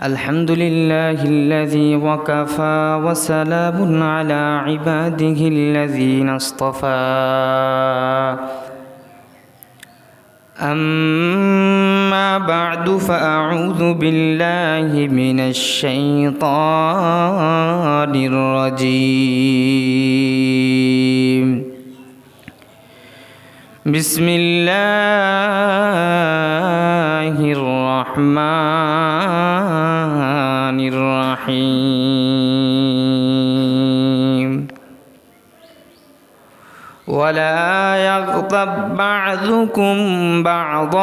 الحمد لله الذي وكفى وسلام على عباده الذين اصطفى. أما بعد فأعوذ بالله من الشيطان الرجيم. بسم الله الرحمن الرحيم. ولا يغضب بعضكم بعضا.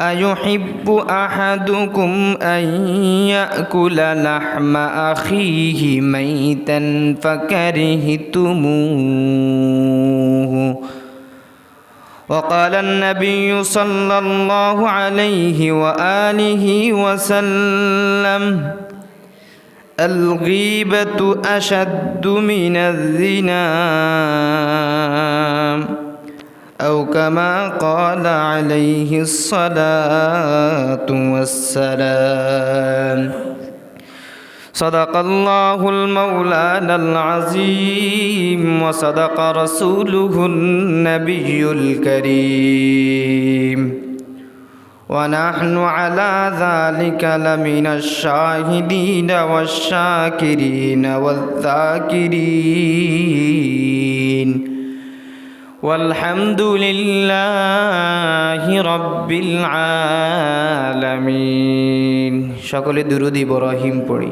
أيحب أحدكم أن يأكل لحم أخيه ميتا فكرهتموه. وقال النبي صلى الله عليه وآله وسلم الغيبة أشد من الزنا أو كما قال عليه الصلاة والسلام. صدق الله المولانا العظيم وصدق رسوله النبي الكريم ونحن على ذلك لمن الشاهدين والشاكرين والذاكرين والحمد لله رب العالمين সকলে দুরুদ ইব্রাহিম পড়ি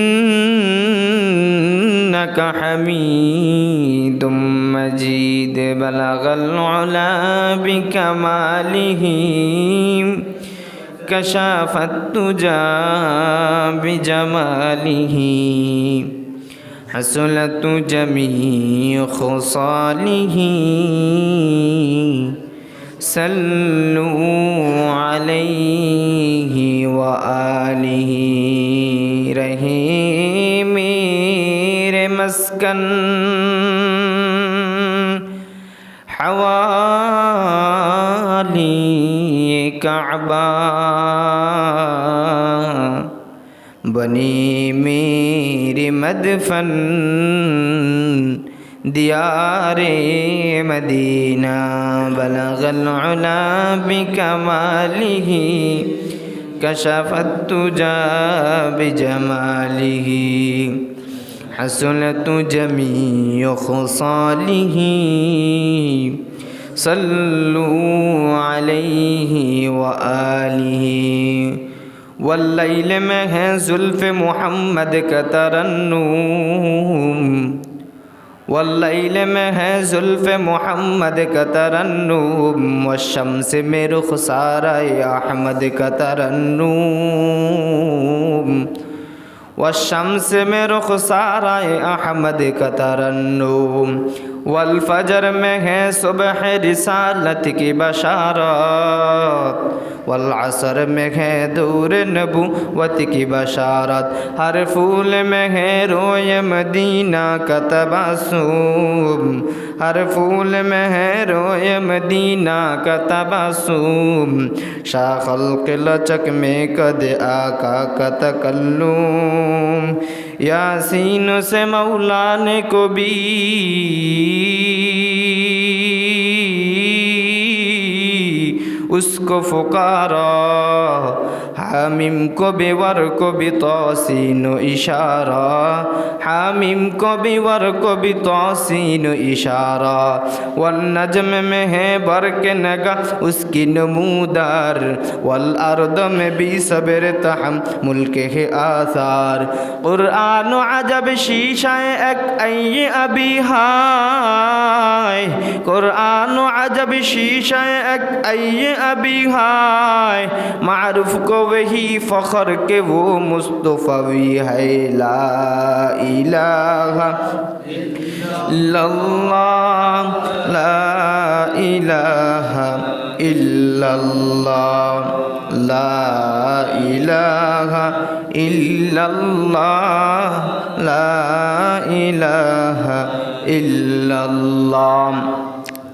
إنك حميد مجيد. بلغ العلا بكماله كشاف التجا بجماله حسنت جميع خصاله. صلوا عليه وآله میرے ملكا حوالي كعبا بني مير مدفن ديار مدينة بلغ العلا بكماله كشف التجى بجماله حسنت جميع خصاله. صلوا عليه وآله. والليل ما زلف محمد كتر النوم. والليل ما زلف محمد كتر النوم. والشمس من رخصار أحمد كتر النوم. والشمس میں رخسارائے احمد کا ترنم والفجر میں ہے صبح رسالت کی بشارت والعصر میں ہے دور نبوت کی بشارت ہر پھول میں ہے روئے مدینہ کا تباسم हर फूल में है रोय मदीना का तबासूम। शाखल के लचक में कद आका का तकल्लुम। यासीन से मौलाने को भी उसको फुकारा। হামিম কবি ওয়ার কবি তসিন ইশারা। হামিম কবি ওয়ার কবি তসিন ইশারা। ওয়ান নজম মে হে বর কে নগা, উসকি নমুদার। ওয়াল আরদ মে বি সবের তাহম, মুলক হে আসার। কুরআন আজব শিশায় এক আই আবি হায়। কুরআন আজব শিশায় এক আই আবি হায়। মারুফ কবি वही फखर के वो मुस्तफ़वी है ला इलाहा ইল্লাল্লাহ লা ইলাহা ইল্লাল্লাহ লা ইলাহা ইল্লাল্লাহ লা ইলাহা ইল্লাল্লাহ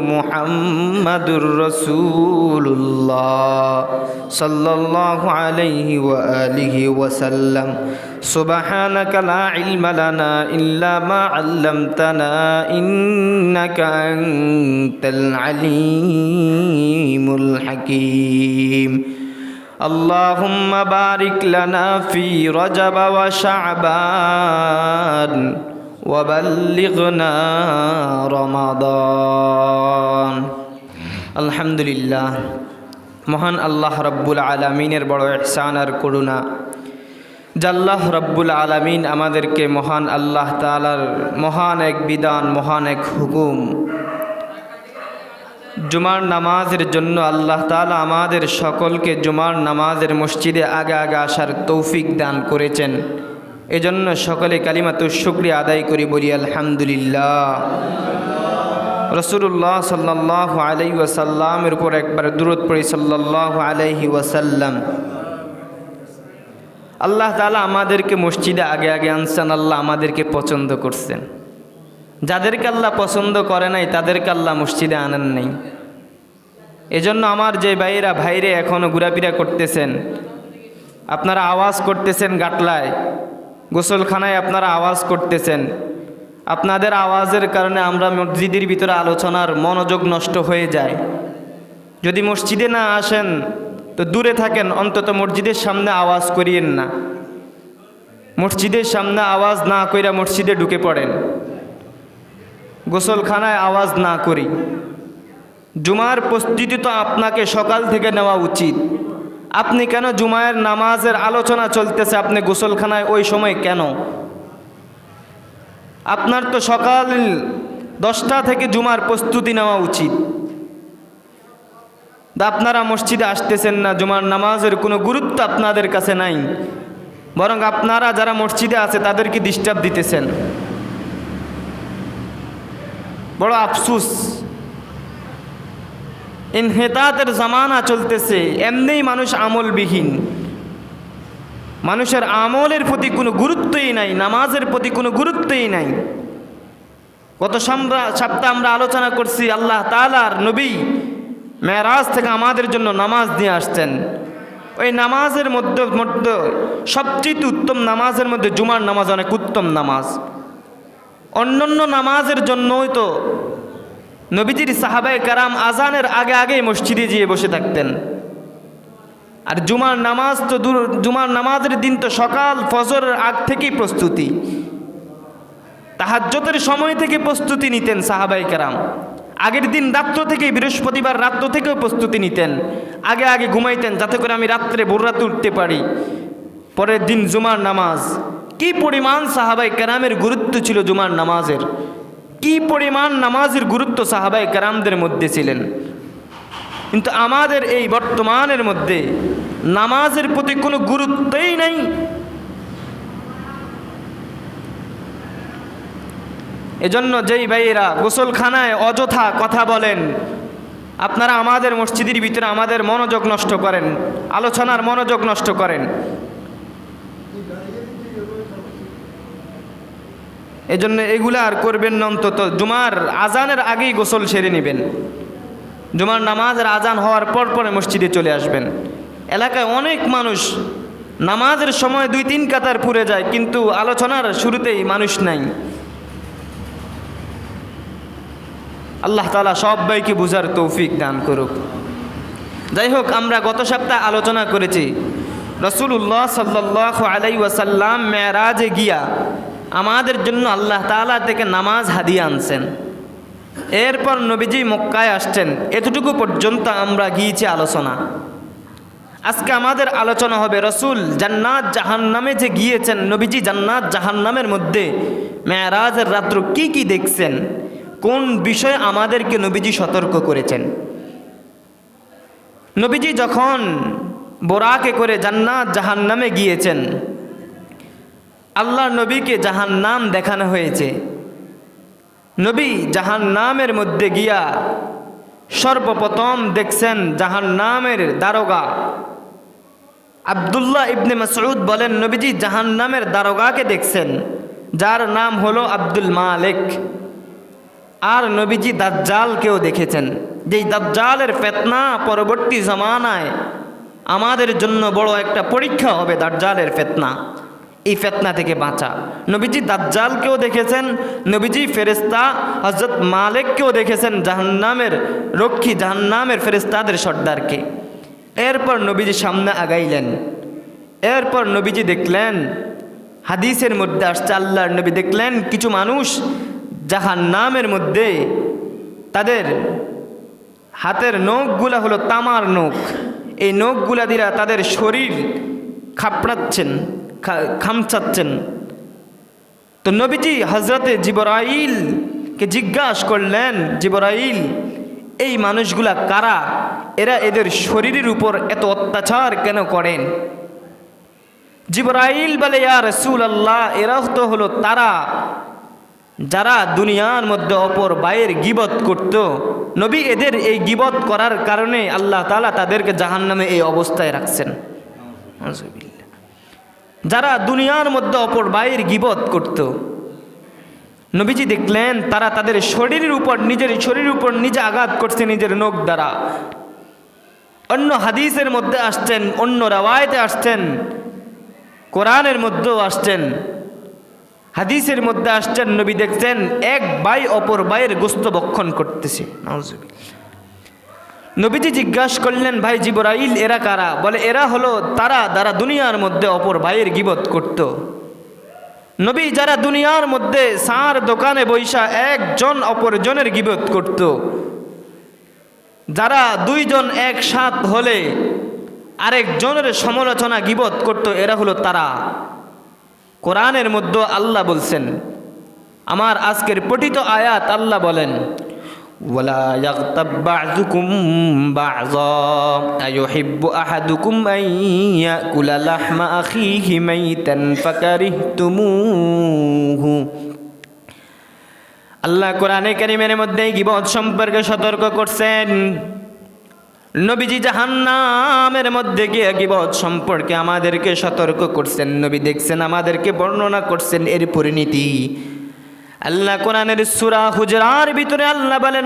محمد رسول الله صلى الله عليه وآله وسلم سبحانك لا علم لنا إلا ما علمتنا إنك أنت العليم الحكيم اللهم بارك لنا في رجب وشعبان وبلغنا رمضان الحمد لله মহান আল্লাহ রব্বুল আলমিনের বড় এহসান আর করুণা জাল্লাহ রব্বুল আলমিন আমাদেরকে মহান আল্লাহ তালার মহান এক বিধান মহান এক হুকুম জুমার নামাজের জন্য আল্লাহ তালা আমাদের সকলকে জুমার নামাজের মসজিদে আগে আগে আসার তৌফিক দান করেছেন এজন্য সকলে কালিমাত শুক্রিয়া আদায় করি বলি, আলহামদুলিল্লাহ। রসুল্লাহ সাল্লাহ আলাই ওয়াসাল্লামের উপর একবার দূরত পড়ি সাল্লাহ আলাইহি ওয়াসাল্লাম। আল্লাহ তালা আমাদেরকে মসজিদে আগে আগে আনছেন, আল্লাহ আমাদেরকে পছন্দ করছেন। যাদেরকে আল্লাহ পছন্দ করে নাই, তাদেরকে আল্লাহ মসজিদে আনেন নাই। এজন্য আমার যে ভাইরা ভাইরে এখনও ঘোরাফেরা করতেছেন, আপনারা আওয়াজ করতেছেন গাটলায়। গোসলখানায় আপনারা আওয়াজ করতেছেন। আপনাদের আওয়াজের কারণে আমরা মসজিদের ভিতরে আলোচনার মনোযোগ নষ্ট হয়ে যায়। যদি মসজিদে না আসেন, তো দূরে থাকেন, অন্তত মসজিদের সামনে আওয়াজ করিয়েন না। মসজিদের সামনে আওয়াজ না কইরা মসজিদে ঢুকে পড়েন। গোসলখানায় আওয়াজ না করি। জুমার প্রস্তুতি তো আপনাকে সকাল থেকে নেওয়া উচিত। আপনি কেন জুমায়ের নামাজের আলোচনা চলতেছে? আপনি গোসলখানায় ওই সময় কেন? আপনার তো সকাল দশটা থেকে জুমার প্রস্তুতি নেওয়া উচিত। আপনারা মসজিদে আসতেছেন না, জুমার নামাজের কোনো গুরুত্ব আপনাদের কাছে নাই। বরং আপনারা যারা মসজিদে আছে, তাদেরকে ডিস্টার্ব দিতেছেন। বড় আফসুস। ইনহেতাতের জামানা চলতেছে, এমনিই মানুষ আমলবিহীন। মানুষের আমলের প্রতি কোনো গুরুত্বই নাই, নামাজের প্রতি কোনো গুরুত্বই নাই। গত সপ্তাহ আমরা আলোচনা করছি আল্লাহ তালার নবী মেয়ারাজ থেকে আমাদের জন্য নামাজ দিয়ে আসছেন। ওই নামাজের মধ্যে মধ্যে সবচেয়ে উত্তম নামাজের মধ্যে জুমার নামাজ অনেক উত্তম নামাজ। অন্যান্য নামাজের জন্যই তো নবীজির সাহাবায় কারাম আজানের আগে আগেই মসজিদে গিয়ে বসে থাকতেন। আর জুমার নামাজ তো দূর, জুমার নামাজের দিন তো সকাল, ফজরের আগ থেকেই প্রস্তুতি। তাহাজ্যতের সময় থেকে প্রস্তুতি নিতেন সাহাবাই কারাম। আগের দিন রাত্র থেকে, বৃহস্পতিবার রাত্র থেকেও প্রস্তুতি নিতেন। আগে আগে ঘুমাইতেন যাতে করে আমি রাত্রে ভোর উঠতে পারি। পরের দিন জুমার নামাজ। কি পরিমাণ সাহাবাই কারামের গুরুত্ব ছিল জুমার নামাজের। কি পরিমাণ নামাজের গুরুত্ব সাহাবাই কারামদের মধ্যে ছিলেন? কিন্তু আমাদের এই বর্তমানের মধ্যে নামাজের প্রতি কোনো গুরুত্বই নাই। এজন্য যেই ভাইয়েরা গোসলখানায় অযথা কথা বলেন, আপনারা আমাদের মসজিদের ভিতরে আমাদের মনোযোগ নষ্ট করেন, আলোচনার মনোযোগ নষ্ট করেন। এজন্য এগুলা আর করবেন না অন্তত। জুমার আজানের আগেই গোসল সেরে নেবেন। জুমার নামাজের আজান হওয়ার পর পরে মসজিদে চলে আসবেন। এলাকায় অনেক মানুষ নামাজের সময় দুই তিন কাতার পুড়ে যায়, কিন্তু আলোচনার শুরুতেই মানুষ নাই। আল্লাহ তালা সবাইকে বুঝার তৌফিক দান করুক। যাই হোক, আমরা গত সপ্তাহে আলোচনা করেছি রসুল্লাহ সাল্লাহ আলাই ওয়াসাল্লাম মেয়ারাজে গিয়া আমাদের জন্য আল্লাহ তালা থেকে নামাজ হাদিয়ে আনছেন। এরপর নবীজি মক্কায় আসছেন। এতটুকু পর্যন্ত আমরা গিয়েছি আলোচনা। আজকে আমাদের আলোচনা হবে রসুল জান্নাত জাহান্নামে যে গিয়েছেন, নবীজি জান্নাত জাহান্নামের মধ্যে মেয়ারাজের রাত্র কি কি দেখছেন? কোন বিষয়ে আমাদেরকে নবীজি সতর্ক করেছেন? নবীজি যখন বোরাকে করে জান্নাত জাহান্নামে গিয়েছেন আল্লাহ নবীকে জাহান্নাম দেখানো হয়েছে। নবী জাহান্নামের মধ্যে গিয়া সর্বপ্রথম দেখছেন জাহান্নামের দারোগা। আবদুল্লাহ ইবনে মাসউদ বলেন, নবীজি জাহান্নামের দারোগাকে দেখছেন, যার নাম হলো আব্দুল মালিক। আর নবীজি দাজ্জালকেও দেখেছেন। যেই দাজ্জালের ফেতনা পরবর্তী জমানায় আমাদের জন্য বড় একটা পরীক্ষা হবে দাজ্জালের ফেতনা। এই ফেতনা থেকে বাঁচা। নবীজি দাজ্জালকেও দেখেছেন, নবীজি ফেরেস্তা হজরত মালেককেও দেখেছেন জাহান্নামের রক্ষী, জাহান্নামের ফেরেস্তাদের সর্দারকে। এরপর নবীজি সামনে আগাইলেন। এরপর নবীজি দেখলেন, হাদিসের মধ্যে আসছে, আল্লাহর নবী দেখলেন কিছু মানুষ জাহান্নামের মধ্যে তাদের হাতের নখগুলা হলো তামার নখ। এই নখগুলা দিরা তাদের শরীর খাপড়াচ্ছেন। খামচাচ্ছেন। তো নবীজি হজরতে জিবরাইলকে জিজ্ঞাসা করলেন, জিবরাইল, এই মানুষগুলা কারা? এরা এদের শরীরের উপর এত অত্যাচার কেন করেন? জিবরাইল বলে, ইয়া রসুল আল্লাহ এরা তো হলো তারা যারা দুনিয়ার মধ্যে অপর বায়ের গিবত করত। নবী এদের এই গিবত করার কারণে আল্লাহ তালা তাদেরকে জাহান্নামে এই অবস্থায় রাখছেন। যারা দুনিয়ার মধ্যে অপর বাইয়ের গিবত করত। নবীজি দেখলেন, তারা তাদের শরীরের উপর, নিজের শরীরের উপর নিজে আঘাত করছে নিজের নখ দ্বারা। অন্য হাদিসের মধ্যে আসছেন, অন্য রাওয়ায়তে আসছেন, কোরআনের মধ্যেও আসছেন। হাদিসের মধ্যে আসছেন, নবী দেখছেন, এক ভাই অপর ভাইয়ের গোস্ত বক্ষণ করতেছে। নবীজি জিজ্ঞাসা করলেন, ভাই জিবরাইল, এরা কারা? বলে, এরা হলো তারা যারা দুনিয়ার মধ্যে অপর ভাইয়ের গিবত করত। নবী যারা দুনিয়ার মধ্যে সার দোকানে বৈশা একজন অপরজনের গিবত করত। যারা দুইজন একসাথ হলে আরেকজনের সমালোচনা গিবত করত, এরা হলো তারা। কোরআনের মধ্যে আল্লাহ বলছেন, আমার আজকের পঠিত আয়াত আল্লাহ বলেন ولا يغتب بعضكم بعضا أيحب أحدكم أن يأكل لحم أخيه ميتا فكرهتموه আল্লাহ কোরআনে কারিমের মধ্যে গিবত সম্পর্কে সতর্ক করছেন নবীজি জাহান্নামের মধ্যে গিয়ে গিবত সম্পর্কে আমাদেরকে সতর্ক করছেন নবী দেখছেন আমাদেরকে বর্ণনা করছেন এর পরিণতি আল্লাহ কোরআনের সূরা হুজরার ভিতরে আল্লাহ বলেন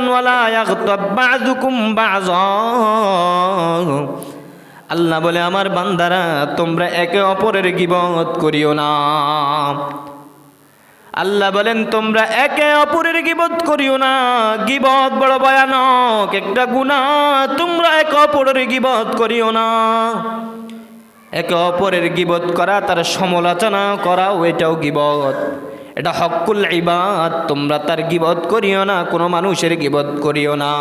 আল্লাহ বলে, আমার বান্দারা, তোমরা একে অপরের গিবত করিও না। আল্লাহ বলেন, তোমরা একে অপরের গিবত করিও না। গিবত বড় ভয়ানক। একটা গুণা তোমরা একে অপরের গিবত করিও না। একে অপরের গিবত করা, তার সমালোচনা করাও এটাও গিবত। এটা হকুল ইবাদ তোমরা তার গিবত করিও না কোনো মানুষের গিবত করিও না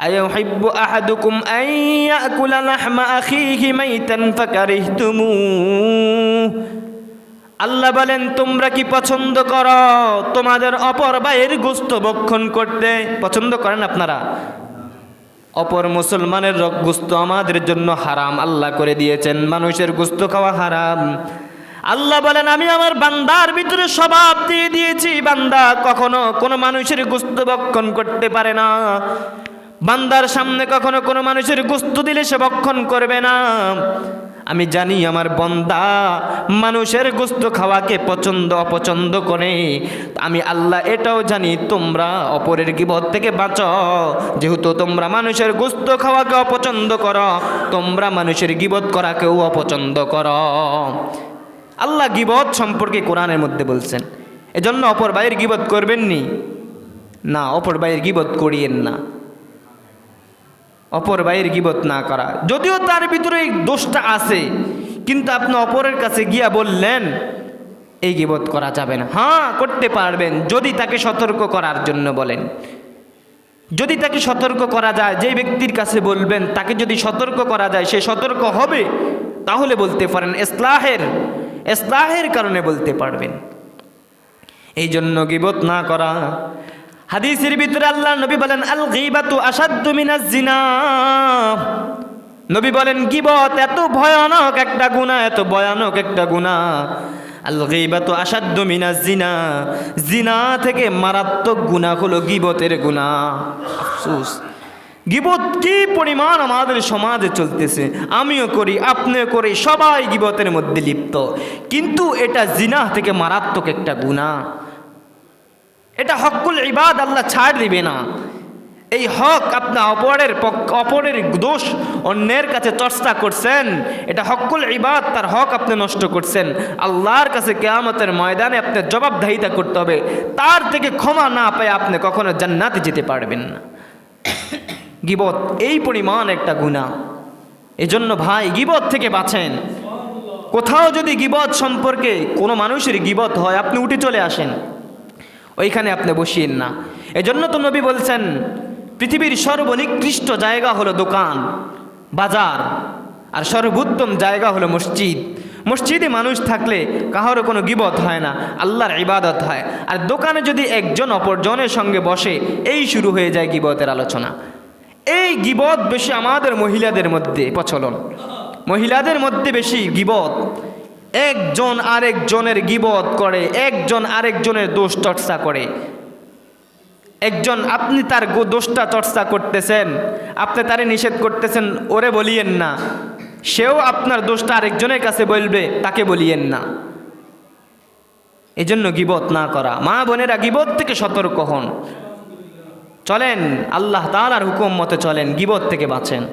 أيحب أحدكم أن يأكل لحم أخيه ميتا فكرهتموه আল্লাহ বলেন তোমরা কি পছন্দ করো তোমাদের অপর ভাইয়ের গোস্ত বক্ষণ করতে পছন্দ করেন আপনারা অপর মুসলমানের রক- গোস্ত আমাদের জন্য হারাম আল্লাহ করে দিয়েছেন মানুষের গোস্ত খাওয়া হারাম আল্লাহ বলেন, আমি আমার বান্দার ভিতরে স্বভাব দিয়ে দিয়েছি। বান্দা কখনো কোনো মানুষের গোস্ত বক্ষণ করতে পারে না। বান্দার সামনে কখনো কোনো মানুষের গুস্ত দিলে সে বক্ষণ করবে না। আমি জানি আমার বন্দা মানুষের গোস্ত খাওয়াকে পছন্দ অপছন্দ করে। আমি আল্লাহ এটাও জানি, তোমরা অপরের গিবত থেকে বাঁচো। যেহেতু তোমরা মানুষের গোস্ত খাওয়াকে অপছন্দ করো, তোমরা মানুষের গিবত করাকেও অপছন্দ করো। আল্লাহ গিবত সম্পর্কে কোরআনের মধ্যে বলছেন। এজন্য অপর ভাইয়ের গিবত করবেননি? না, অপর ভাইয়ের গিবত করিয়েন না। অপর ভাইয়ের গিবত না করা। যদিও তার ভিতরে এই দোষটা আছে, কিন্তু আপনি অপরের কাছে গিয়া বললেন, এই গিবত করা যাবে না। হ্যাঁ করতে পারবেন, যদি তাকে সতর্ক করার জন্য বলেন। যদি তাকে সতর্ক করা যায় যে ব্যক্তির কাছে বলবেন, তাকে যদি সতর্ক করা যায়, সে সতর্ক হবে, তাহলে বলতে পারেন, ইসলাহের ইসলাহের কারণে বলতে পারবেন। এই জন্য গিবত না করা। হাদিসের ভিতরে আল্লাহ নবী বলেন আল গিবাতু আসাদ্দু মিনাজ জিনা। নবী বলেন, গিবত এত ভয়ানক একটা গুনাহ, এত ভয়ানক একটা গুনাহ। আল গিবাতু আসাদ্দু মিনাজ জিনা। জিনা থেকে মারাত্মক গুনাহ হলো গিবতের গুনাহ। আফসোস। গিবত কি পরিমাণ আমাদের সমাজে চলতেছে? আমিও করি, আপনিও করি, সবাই গিবতের মধ্যে লিপ্ত। কিন্তু এটা জিনা থেকে মারাত্মক একটা গুনাহ। এটা হকুল ইবাদ আল্লাহ ছাড় দিবে না। এই হক আপনার অপরের অপরের দোষ অন্যের কাছে চর্চা করছেন, এটা হকুল ইবাদ, তার হক আপনি নষ্ট করছেন। আল্লাহর কাছে কেয়ামতের ময়দানে আপনার জবাবদাহিতা করতে হবে। তার থেকে ক্ষমা না পেয়ে আপনি কখনো জান্নাতে যেতে পারবেন না। গিবত, এই পরিমাণ একটা গুণা এজন্য ভাই, গিবত থেকে বাঁচেন। কোথাও যদি গিবত সম্পর্কে কোনো মানুষের গিবত হয়, আপনি উঠে চলে আসেন। ওইখানে আপনি বসিয়েন না। এজন্য তো নবী বলছেন, পৃথিবীর সর্বনিকৃষ্ট জায়গা হলো দোকান, বাজার, আর সর্বোত্তম জায়গা হলো মসজিদ। মসজিদে মানুষ থাকলে কাহারও কোনো গিবত হয় না, আল্লাহর ইবাদত হয়। আর দোকানে যদি একজন অপরজনের সঙ্গে বসে, এই শুরু হয়ে যায় গিবতের আলোচনা। এই গিবত বেশি আমাদের মহিলাদের মধ্যে প্রচলন। মহিলাদের মধ্যে বেশি গিবত। একজন আরেকজনের গিবত করে, একজন আরেকজনের দোষ চর্চা করে। একজন, আপনি তার দোষটা চর্চা করতেছেন, আপনি তারে নিষেধ করতেছেন, ওরে বলিয়েন না। সেও আপনার দোষটা আরেকজনের কাছে বলবে, তাকে বলিয়েন না। এজন্য গিবত না করা। মা বোনেরা গিবত থেকে সতর্ক হন। চলেন, আল্লাহ তালার হুকুম মতে চলেন, গিবত থেকে বাঁচেন।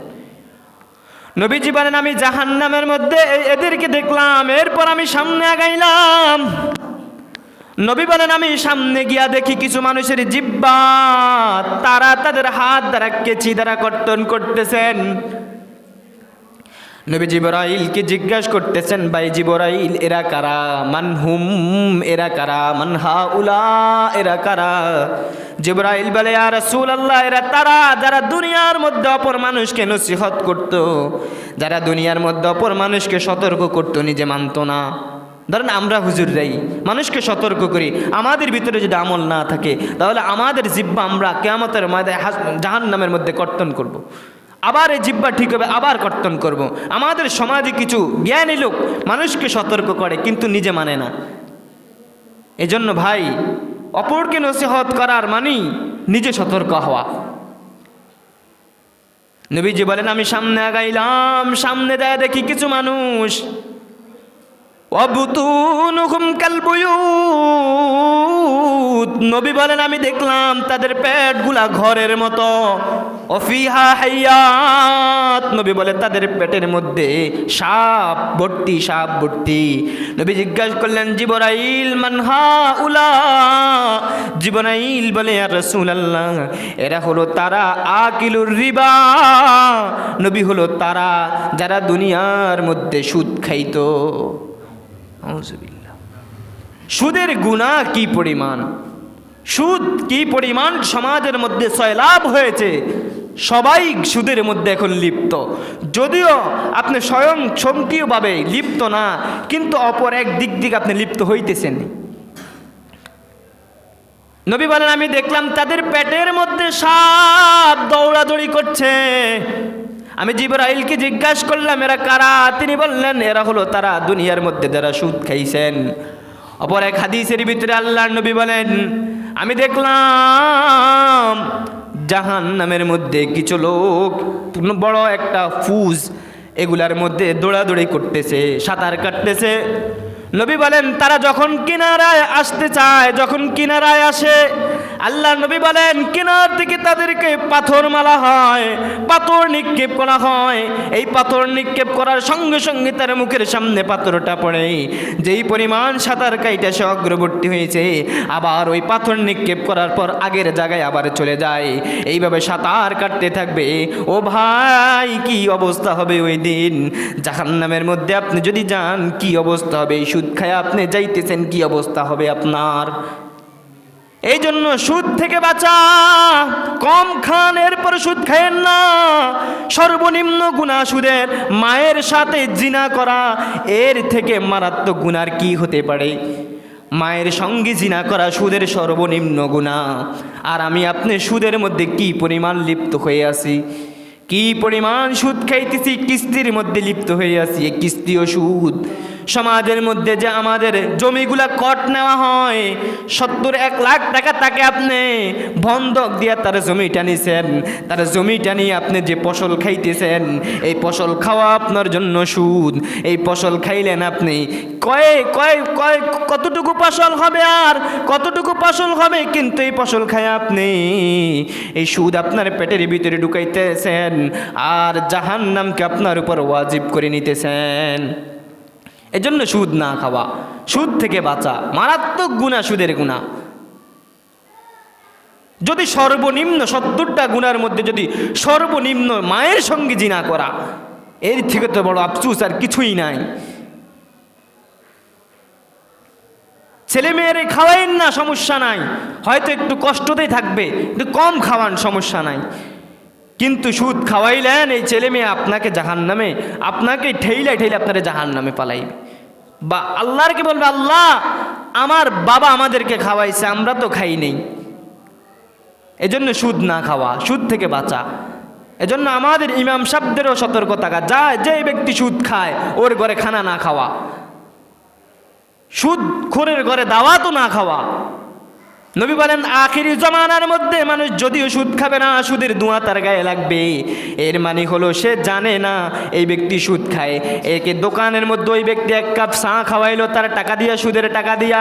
নবীজি বলেন, আমি জাহান নামের মধ্যে এদেরকে দেখলাম, এরপর আমি সামনে আগাইলাম। নবী বলেন, আমি সামনে গিয়া দেখি কিছু মানুষের জিব্বা, তারা তাদের হাত দ্বারা কেচি দ্বারা কর্তন করতেছেন। নবী জিবরাইলকে জিজ্ঞাসা করতেছেন, ভাই জিবরাইল, এরা কারা? মান হুম, এরা কারা? মান হা উলা এরা কারা? জিবরাইল বলে আর রাসূল আল্লাহ এরা তারা যারা দুনিয়ার মধ্যে অপর মানুষকে নসিহত করত। যারা দুনিয়ার মধ্যে অপর মানুষকে সতর্ক করতো, নিজে মানতো না। ধরেন আমরা হুজুর হুজুররাই, মানুষকে সতর্ক করি। আমাদের ভিতরে যদি আমল না থাকে, তাহলে আমাদের জিব্বা আমরা কেয়ামতের ময়দায় জাহান নামের মধ্যে কর্তন করব। আবার এই জিব্বা ঠিক হবে, আবার কর্তন করব। আমাদের সমাজে কিছু জ্ঞানী লোক মানুষকে সতর্ক করে, কিন্তু নিজে মানে না। এজন্য ভাই, অপরকে নসিহত করার মানেই নিজে সতর্ক হওয়া। নবীজি বলেন, আমি সামনে আগাইলাম, সামনে দেয় দেখি কিছু মানুষ। নবী বলেন, আমি দেখলাম তাদের পেটগুলা ঘরের মতো। অফিহা নবী বলে, তাদের পেটের মধ্যে সাপ ভর্তি সাপ ভর্তি। নবী জিজ্ঞাসা করলেন, জিবরাইল মানহা উলা জীবনাইল বলে, আর রসুল আল্লাহ এরা হলো তারা আকিলুর রিবা। নবী হলো তারা যারা দুনিয়ার মধ্যে সুদ খাইতো। সুদের গুণা কি পরিমাণ? সুদ কি পরিমাণ সমাজের মধ্যে সয়লাভ হয়েছে? সবাই সুদের মধ্যে এখন লিপ্ত। যদিও আপনি স্বয়ং সক্রিয়ভাবে লিপ্ত না, কিন্তু অপর এক দিক দিক আপনি লিপ্ত হইতেছেন। নবী বলেন, আমি দেখলাম তাদের পেটের মধ্যে সাপ দৌড়াদৌড়ি করছে। আমি জিবরাইলকে জিজ্ঞাসা করলাম, এরা কারা? তিনি বললেন, এরা হলো তারা দুনিয়ার মধ্যে যারা সুদ খাইছেন। অপর এক হাদিসের ভিতরে আল্লাহর নবী বলেন, আমি দেখলাম জাহান নামের মধ্যে কিছু লোক, বড় একটা ফুজ, এগুলার মধ্যে দৌড়াদৌড়ি করতেছে, সাঁতার কাটতেছে। নবী বলেন, তারা যখন কিনারায় আসতে চায়, যখন কিনারায় আসে আল্লাহ নবী বলেন, কিনার থেকে তাদেরকে পাথর মালা হয়, পাথর নিক্ষেপ করা হয়। এই পাথর নিক্ষেপ করার সঙ্গে সঙ্গে তার মুখের সামনে পাথরটা পড়ে। যেই পরিমাণ সাঁতার কাইটা সে অগ্রবর্তী হয়েছে, আবার ওই পাথর নিক্ষেপ করার পর আগের জায়গায় আবার চলে যায়। এইভাবে সাঁতার কাটতে থাকবে। ও ভাই, কি অবস্থা হবে ওই দিন? জাহান্নামের মধ্যে আপনি যদি যান, কি অবস্থা হবে? সুদ খায় আপনি যাইতেছেন, কি অবস্থা হবে আপনার? এই জন্য সুদ থেকে বাঁচা, কম খান, এরপর সুদ খায়েন না। সর্বনিম্ন গুণা সুদের মায়ের সাথে জিনা করা, এর থেকে মারাত্মক গুনার কি হতে পারে? মায়ের সঙ্গে জিনা করা সুদের সর্বনিম্ন গুণা আর আমি আপনি সুদের মধ্যে কি পরিমাণ লিপ্ত হয়ে আছি? কি পরিমাণ সুদ খাইতেছি, কিস্তির মধ্যে লিপ্ত হয়ে আছি? এই কিস্তি ও সুদ। সমাজের মধ্যে যে আমাদের জমিগুলা কট নেওয়া হয়, সত্তর এক লাখ টাকা তাকে আপনি বন্ধক দিয়ে তার জমিটা নিছেন। তার জমিটা নিয়ে আপনি যে ফসল খাইতেছেন, এই ফসল খাওয়া আপনার জন্য সুদ। এই ফসল খাইলেন আপনি, কয়ে, কয় কয়, কতটুকু ফসল হবে আর কতটুকু ফসল হবে? কিন্তু এই ফসল খায় আপনি এই সুদ আপনার পেটের ভিতরে ঢুকাইতেছেন আর জাহান নামকে আপনার উপর ওয়াজিব করে নিতেছেন। এজন্য সুদ না খাওয়া, সুদ থেকে বাঁচা, মারাত্মক গুণা সুদের গুণা যদি সর্বনিম্ন সত্তরটা গুণার মধ্যে যদি সর্বনিম্ন মায়ের সঙ্গে জিনা করা, এর থেকে তো বড় আফসুস আর কিছুই নাই। ছেলে মেয়েরে খাওয়াইন না, সমস্যা নাই। হয়তো একটু কষ্টতেই থাকবে একটু কম খাওয়ান, সমস্যা নাই। কিন্তু সুদ খাওয়াইলেন, এই ছেলে মেয়ে আপনাকে জাহান নামে আপনাকে ঠেইলে ঠেইলে আপনারা জাহান নামে পালাইবে। বা আল্লাহরকে বলবে, আল্লাহ, আমার বাবা আমাদেরকে খাওয়াইছে, আমরা তো খাই নেই। এজন্য সুদ না খাওয়া, সুদ থেকে বাঁচা। এজন্য আমাদের ইমাম সাহেবদেরও সতর্ক থাকা, যা যে ব্যক্তি সুদ খায়, ওর ঘরে খানা না খাওয়া। সুদ খোরের ঘরে দাওয়াতও না খাওয়া। নবী বলেন, আখিরি জমানার মধ্যে মানুষ যদিও সুদ খাবে না, সুদের দোঁয়া তার গায়ে লাগবে। এর মানে হলো, সে জানে না, এই ব্যক্তি সুদ খায়। একে দোকানের মধ্যে ওই ব্যক্তি এক কাপ চা খাওয়াইলো, তার টাকা দিয়া, সুদের টাকা দিয়া